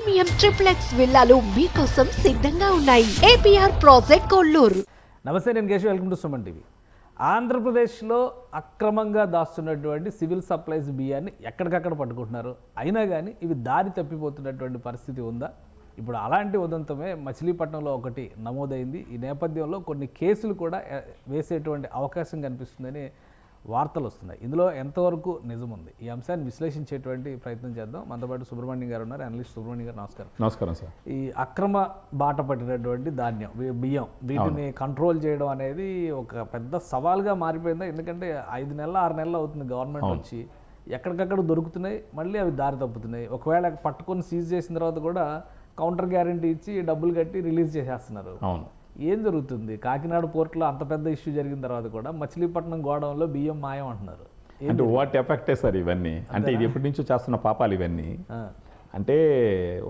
Premium triplex విల్లాలు మీకోసం సిద్ధంగా ఉన్నాయి. ఏపీఆర్ ప్రాజెక్ట్ కొల్లూరు నమస్తే నేను Keshav. Welcome to Suman TV. ఆంధ్రప్రదేశ్లో అక్రమంగా దాస్తున్నటువంటి సివిల్ సప్లైస్ బియ్యాన్ని ఎక్కడికక్కడ పట్టుకుంటున్నారు? అయినా కానీ ఇవి దారి తప్పిపోతున్నటువంటి పరిస్థితి ఉందా? ఇప్పుడు అలాంటి ఉదంతమే మచిలీపట్నంలో ఒకటి నమోదైంది. ఈ నేపథ్యంలో కొన్ని కేసులు కూడా వేసేటువంటి అవకాశం కనిపిస్తుందని వార్తలు వస్తున్నాయి. ఇందులో ఎంతవరకు నిజం ఉంది? ఈ అంశాన్ని విశ్లేషించేటువంటి ప్రయత్నం చేద్దాం. మనతో పాటు సుబ్రహ్మణ్యం గారు ఉన్నారు. అనలిస్ట్ సుబ్రహ్మణ్యం గారు నమస్కారం. నమస్కారం సార్. ఈ అక్రమ బాట పట్టినటువంటి ధాన్యం బియ్యం వీటిని కంట్రోల్ చేయడం అనేది ఒక పెద్ద సవాల్గా మారిపోయిందా? ఎందుకంటే ఐదు నెలలు ఆరు నెలలు అవుతుంది గవర్నమెంట్ వచ్చి. ఎక్కడికక్కడ దొరుకుతున్నాయి మళ్ళీ అవి దారి తప్పుతున్నాయి. ఒకవేళ పట్టుకొని సీజ్ చేసిన తర్వాత కూడా కౌంటర్ గ్యారంటీ ఇచ్చి డబ్బులు కట్టి రిలీజ్ చేసేస్తున్నారు. అవును. ఏం జరుగుతుంది? కాకినాడ పోర్టులో అంత పెద్ద ఇష్యూ జరిగిన తర్వాత కూడా మచిలీపట్నం గోడౌన్లో బియ్యం మాయం అంటున్నారు. అంటే వాట్ ఎఫెక్టే సార్ ఇవన్నీ? అంటే ఇది ఎప్పటి నుంచో చేస్తున్న పాపాలు ఇవన్నీ. అంటే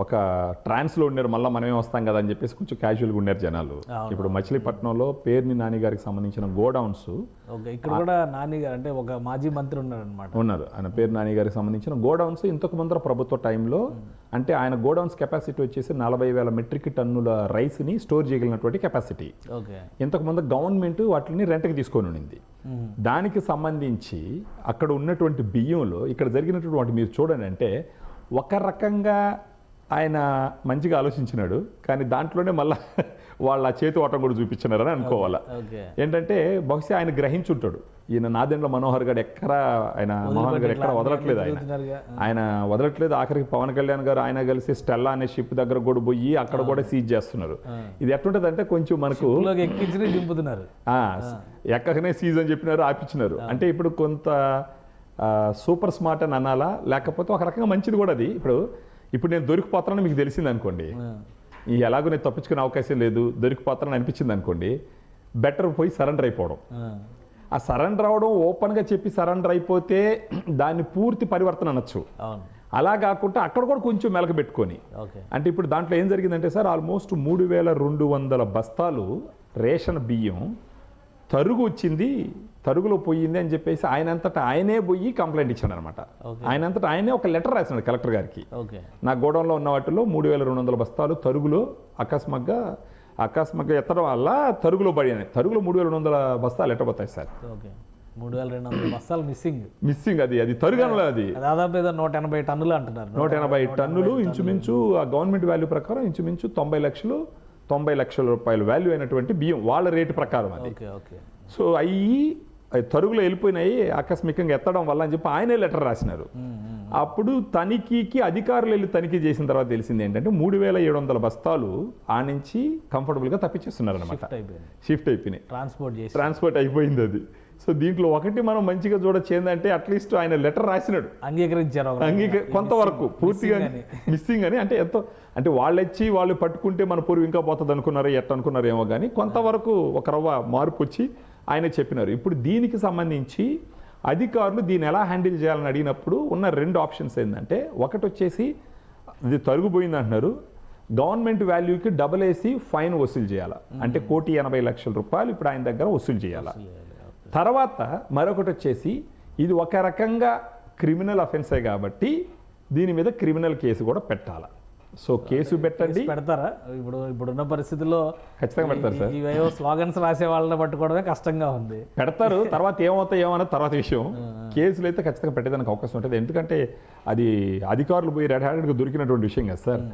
ఒక ట్రాన్స్లో ఉన్నారు మళ్ళీ మనమే వస్తాం కదా అని చెప్పేసి కొంచెం క్యాజువల్గా ఉన్నారు జనాలు. ఇప్పుడు మచిలీపట్నంలో పేర్ని నాని గారికి సంబంధించిన గోడౌన్స్. ఇక్కడ కూడా నాని గారు అంటే ఒక మాజీ మంత్రి ఉన్నారనమాట ఉన్నారు. ఆయన పేరు నాని గారికి సంబంధించిన గోడౌన్స్ ఇంతకు ముందర ప్రభుత్వ టైంలో అంటే ఆయన గోడౌన్స్ కెపాసిటీ వచ్చేసి నలభై వేల మెట్రిక్ టన్నుల రైస్ని స్టోర్ చేయగలిగినటువంటి కెపాసిటీ ఓకే. ఇంతకు ముందు గవర్నమెంట్ వాటిని రెంట్కి తీసుకొని ఉండింది. దానికి సంబంధించి అక్కడ ఉన్నటువంటి బియ్యంలో ఇక్కడ జరిగినటువంటి మీరు చూడండి అంటే ఒక రకంగా ఆయన మంచిగా ఆలోచించినాడు కానీ దాంట్లోనే మళ్ళా వాళ్ళ చేతి ఓటం కూడా చూపించినారని అనుకోవాలా. ఏంటంటే బహుశా ఆయన గ్రహించుంటాడు. ఈయన నాదెండ్ల మనోహర్ గారు ఎక్కడ ఆయన మోహన్ గారు ఎక్కడ వదలట్లేదు ఆయన. ఆయన వదలట్లేదు. ఆఖరికి పవన్ కళ్యాణ్ గారు ఆయన కలిసి స్టెల్లా అనే షిప్ దగ్గర కూడా పోయి అక్కడ కూడా సీజ్ చేస్తున్నారు. ఇది ఎట్లుంటది అంటే కొంచెం మనకు ఎక్కకనే సీజ్ అని చెప్పినారు ఆపించినారు. అంటే ఇప్పుడు కొంత సూపర్ స్మార్ట్ అని అనాలా? లేకపోతే ఒక రకంగా మంచిది కూడా అది. ఇప్పుడు ఇప్పుడు నేను దొరికిపోతానని మీకు తెలిసింది అనుకోండి ఈ ఎలాగో నేను తప్పించుకునే అవకాశం లేదు దొరికిపోతానని అనిపించింది అనుకోండి బెటర్ పోయి సరెండర్ అయిపోవడం. ఆ, సరెండర్ అవడం ఓపెన్గా చెప్పి సరెండర్ అయిపోతే దాన్ని పూర్తి పరివర్తన అనొచ్చు. అలా కాకుండా అక్కడ కూడా కొంచెం మెలక పెట్టుకొని. అంటే ఇప్పుడు దాంట్లో ఏం జరిగిందంటే సార్ ఆల్మోస్ట్ మూడు వేల రెండు వందల బస్తాలు రేషన్ బియ్యం తరుగు వచ్చింది తరుగులో పోయింది అని చెప్పేసి ఆయనంతటా ఆయనే పోయి కంప్లైంట్ ఇచ్చాడు అనమాట. ఆయనంతటా ఆయనే ఒక లెటర్ రాసినాడు కలెక్టర్ గారికి. నా గోడౌన్లో ఉన్న వాటిలో మూడు వేల రెండు వందల బస్తాలు తరుగులో అకస్మాత్గా అకస్మాత్గా ఎత్తడం వల్ల తరుగులో పడినాయి తరుగులో మూడు వేల రెండు వందల బస్తాలు ఎట్టబోతాయి సార్. ఓకే. మూడు వేల రెండు వందల బస్తాలు మిస్సింగ్ మిస్సింగ్ అది అది తరుగనలో అది. దాదాపు ఏదో నూట ఎనభై టన్నులు అంటున్నారు. నూట ఎనభై టన్నులు ఇంచుమించు ఆ గవర్నమెంట్ వాల్యూ ప్రకారం ఇంచుమించు తొంభై లక్షలు తొంభై లక్షల రూపాయల వాల్యూ అయినటువంటి బియ్యం వాళ్ళ రేటు ప్రకారం అది. సో అవి అవి తరుగులో వెళ్ళిపోయినాయి ఆకస్మికంగా ఎత్తడం వల్ల అని చెప్పి ఆయనే లెటర్ రాసినారు. అప్పుడు తనిఖీకి అధికారులు వెళ్ళి తనిఖీ చేసిన తర్వాత తెలిసింది ఏంటంటే మూడు వేల ఏడు వందల బస్తాలు ఆ నుంచి కంఫర్టబుల్గా తప్పించేస్తున్నారు అనమాట షిఫ్ట్ అయిపోయినాయి. ట్రాన్స్పోర్ట్ చేసి. ట్రాన్స్పోర్ట్ అయిపోయింది అది. సో దీంట్లో ఒకటి మనం మంచిగా చూడొచ్చు ఏంటంటే అట్లీస్ట్ ఆయన లెటర్ రాసినాడు. అంగీకరించారు ఒక అంగీక రకంగా. కొంతవరకు పూర్తిగా. మిస్సింగ్ అని. అంటే ఎంతో అంటే వాళ్ళు వచ్చి వాళ్ళు పట్టుకుంటే మన పొరుగు ఇంకా పోతుంది అనుకున్నారు ఎట్ట అనుకున్నారు ఏమో కానీ కొంతవరకు ఒక రవ్వ మార్పు వచ్చి ఆయన చెప్పినారు. ఇప్పుడు దీనికి సంబంధించి అధికారులు దీన్ని ఎలా హ్యాండిల్ చేయాలని అడిగినప్పుడు ఉన్న రెండు ఆప్షన్స్ ఏంటంటే ఒకటి వచ్చేసి ఇది తరుగుపోయింది అంటున్నారు. గవర్నమెంట్ వాల్యూకి డబుల్ వేసి ఫైన్ వసూలు చేయాలా? అంటే కోటి ఎనభై లక్షల రూపాయలు ఇప్పుడు ఆయన దగ్గర వసూలు చేయాలా? తర్వాత మరొకటి వచ్చేసి ఇది ఒక రకంగా క్రిమినల్ అఫెన్సే కాబట్టి దీని మీద క్రిమినల్ కేసు కూడా పెట్టాల? సో కేసు పెట్టండి. పెడతారా? ఇప్పుడు ఇప్పుడున్న పరిస్థితుల్లో ఖచ్చితంగా పెడతారు సార్. ఇవేవో స్లోగన్స్ రాసే వాళ్ళని పట్టుకోవడమే కష్టంగా ఉంది. పెడతారు తర్వాత ఏమవుతాయి ఏమన్నా తర్వాత విషయం. కేసులు అయితే ఖచ్చితంగా పెట్టేదానికి అవకాశం ఉంటుంది. ఎందుకంటే అది అధికారులు పోయి రెడ్ హ్యాండెడ్గా దొరికినటువంటి విషయం కదా సార్.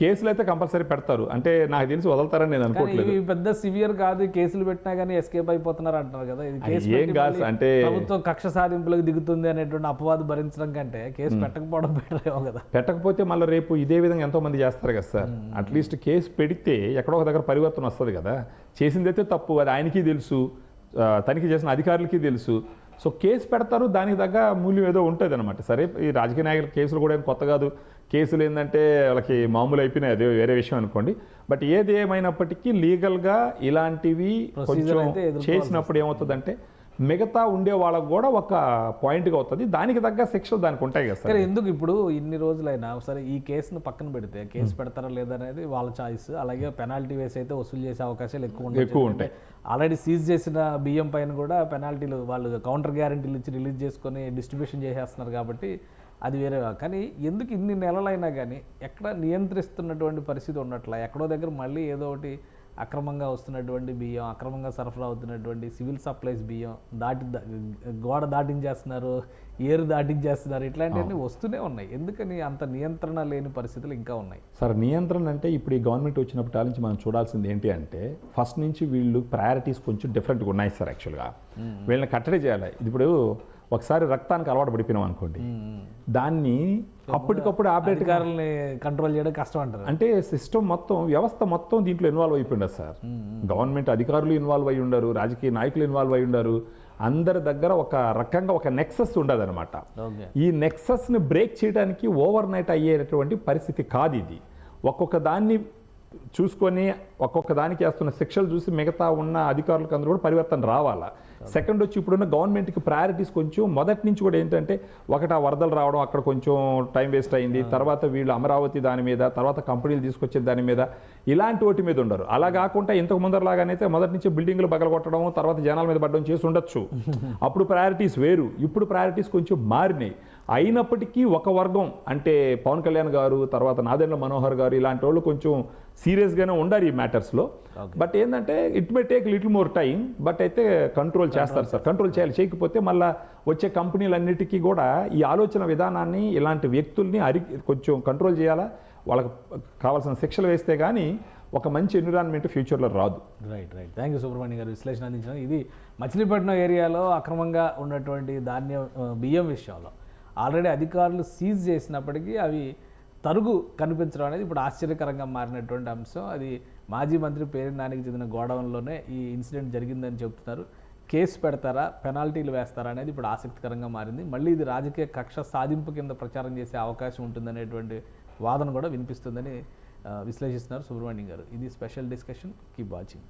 కేసులు అయితే కంపల్సరీ పెడతారు. అంటే నాకు తెలిసి వదలతారని నేను అనుకోవట్లేదు. పెద్ద సివియర్ కాదు కేసులు పెట్టినా కానీ ఎస్కేప్ అయిపోతున్నారు అంటారు కదా. ఇది కేసు ఏం కాదు అంటే ప్రభుత్వం కక్ష సాధింపులకు దిగుతుంది అనేటువంటి అపవాదు భరించడం కంటే కేసు పెట్టకపోవడం బెటర్ కదా. పెట్టకపోతే మళ్ళీ రేపు ఇదే విధంగా ఎంతో మంది చేస్తారు కదా సార్. అట్లీస్ట్ కేసు పెడితే ఎక్కడో ఒక దగ్గర పరివర్తన వస్తుంది కదా. చేసిందైతే తప్పు అది ఆయనకి తెలుసు తనిఖీ చేసిన అధికారులకి తెలుసు. సో కేసు పెడతారు దానికి తగ్గ మూల్యం ఏదో ఉంటుంది అనమాట సరే ఈ రాజకీయ నాయకుల కేసులు కూడా ఏం కొత్త కాదు. కేసులు ఏంటంటే వాళ్ళకి మామూలు అయిపోయినాయి అదే వేరే విషయం అనుకోండి. బట్ ఏది ఏమైనప్పటికీ లీగల్గా ఇలాంటివి చేసినప్పుడు ఏమవుతుందంటే మిగతా ఉండే వాళ్ళకు కూడా ఒక పాయింట్గా అవుతుంది. దానికి తగ్గ శిక్షలు దానికి ఉంటాయి కదా సార్. ఎందుకు ఇప్పుడు ఇన్ని రోజులైనా సరే ఈ కేసును పక్కన పెడితే కేసు పెడతారా లేదా అనేది వాళ్ళ చాయిస్ అలాగే పెనాల్టీ వేసి అయితే వసూలు చేసే అవకాశాలు ఎక్కువ ఉండొచ్చు. ఎక్కువ ఉంటాయి. ఆల్రెడీ సీజ్ చేసిన బియ్యం పైన కూడా పెనాల్టీలు వాళ్ళు కౌంటర్ గ్యారంటీలు ఇచ్చి రిలీజ్ చేసుకొని డిస్ట్రిబ్యూషన్ చేసేస్తున్నారు కాబట్టి అది వేరే కానీ ఎందుకు ఇన్ని నెలలైనా కానీ ఎక్కడ నియంత్రిస్తున్నటువంటి పరిస్థితి ఉండట్లా? ఎక్కడో దగ్గర మళ్ళీ ఏదో ఒకటి అక్రమంగా వస్తున్నటువంటి బియ్యం అక్రమంగా సరఫరా అవుతున్నటువంటి సివిల్ సప్లైస్ బియ్యం దాటి గోడ దాటించేస్తున్నారు ఏరు దాటించేస్తున్నారు ఇట్లాంటివన్నీ వస్తూనే ఉన్నాయి. ఎందుకని అంత నియంత్రణ లేని పరిస్థితులు ఇంకా ఉన్నాయి? సార్ నియంత్రణ అంటే ఇప్పుడు ఈ గవర్నమెంట్ వచ్చినప్పటి నుంచి మనం చూడాల్సింది ఏంటి అంటే ఫస్ట్ నుంచి వీళ్ళు ప్రయారిటీస్ కొంచెం డిఫరెంట్గా ఉన్నాయి సార్ యాక్చువల్గా వీళ్ళని కట్టడి చేయాలి. ఇప్పుడు ఒకసారి రక్తానికి అలవాటు పడిపోయినాం అనుకోండి. దాన్ని అప్పటికప్పుడు ఆపరేట్ అధికారుల్ని కంట్రోల్ చేయడం కష్టం అంటారు. అంటే సిస్టమ్ మొత్తం వ్యవస్థ మొత్తం దీంట్లో ఇన్వాల్వ్ అయిపోయింది సార్. గవర్నమెంట్ అధికారులు ఇన్వాల్వ్ అయి ఉండరు రాజకీయ నాయకులు ఇన్వాల్వ్ అయి ఉండరు. అందరి దగ్గర ఒక రకంగా ఒక నెక్సెస్ ఉండదన్నమాట. ఈ నెక్సస్ని బ్రేక్ చేయడానికి ఓవర్ నైట్ అయ్యేటటువంటి పరిస్థితి కాదు ఇది. ఒక్కొక్క దాన్ని చూసుకొని ఒక్కొక్క దానికి వేస్తున్న శిక్షలు చూసి మిగతా ఉన్న అధికారులకు అందరూ కూడా పరివర్తన రావాలా? సెకండ్ వచ్చి ఇప్పుడున్న గవర్నమెంట్కి ప్రయారిటీస్ కొంచెం మొదటి నుంచి కూడా ఏంటంటే ఒకటి ఆ వరదలు రావడం అక్కడ కొంచెం టైం వేస్ట్ అయింది తర్వాత వీళ్ళు అమరావతి దాని మీద తర్వాత కంపెనీలు తీసుకొచ్చే దాని మీద ఇలాంటి వాటి మీద ఉండరు. అలా కాకుండా ఇంతకు ముందరలాగానైతే మొదటి నుంచి బిల్డింగ్లు పగలగొట్టడం తర్వాత జనాల మీద పడడం చేసి ఉండొచ్చు. అప్పుడు ప్రయారిటీస్ వేరు. ఇప్పుడు ప్రయారిటీస్ కొంచెం మారినాయి. అయినప్పటికీ ఒక వర్గం అంటే పవన్ కళ్యాణ్ గారు తర్వాత నాదెండ్ల మనోహర్ గారు ఇలాంటి వాళ్ళు కొంచెం సీరియస్గానే ఉండారు ఈ మ్యాటర్స్లో బట్ ఏంటంటే it may take little more time but అయితే కంట్రోల్ చేస్తారు సార్. కంట్రోల్ చేయాలి. చేయకపోతే మళ్ళీ వచ్చే కంపెనీలన్నిటికీ కూడా ఈ ఆలోచన విధానాన్ని ఇలాంటి వ్యక్తుల్ని అరి కొంచెం కంట్రోల్ చేయాలా? వాళ్ళకి కావాల్సిన శిక్షలు వేస్తే కానీ ఒక మంచి ఎన్విరాన్మెంట్ ఫ్యూచర్లో రాదు. Right right thank you Subrahmanyam garu విశ్లేషణ అందించిన ఇది మచిలీపట్నం ఏరియాలో అక్రమంగా ఉన్నటువంటి ధాన్యం బియ్యం విషయంలో. ఆల్రెడీ అధికారులు సీజ్ చేసినప్పటికీ అవి తరుగు కనిపించడం అనేది ఇప్పుడు ఆశ్చర్యకరంగా మారినటువంటి అంశం. అది మాజీ మంత్రి పేరినానికి చెందిన గోడౌన్లోనే ఈ ఇన్సిడెంట్ జరిగిందని చెబుతున్నారు. కేసు పెడతారా పెనాల్టీలు వేస్తారా అనేది ఇప్పుడు ఆసక్తికరంగా మారింది. మళ్ళీ ఇది రాజకీయ కక్ష సాధింపు కింద ప్రచారం చేసే అవకాశం ఉంటుందనేటువంటి వాదన కూడా వినిపిస్తుందని విశ్లేషిస్తున్నారు సుబ్రహ్మణ్యం గారు. ఇది స్పెషల్ డిస్కషన్. Keep watching.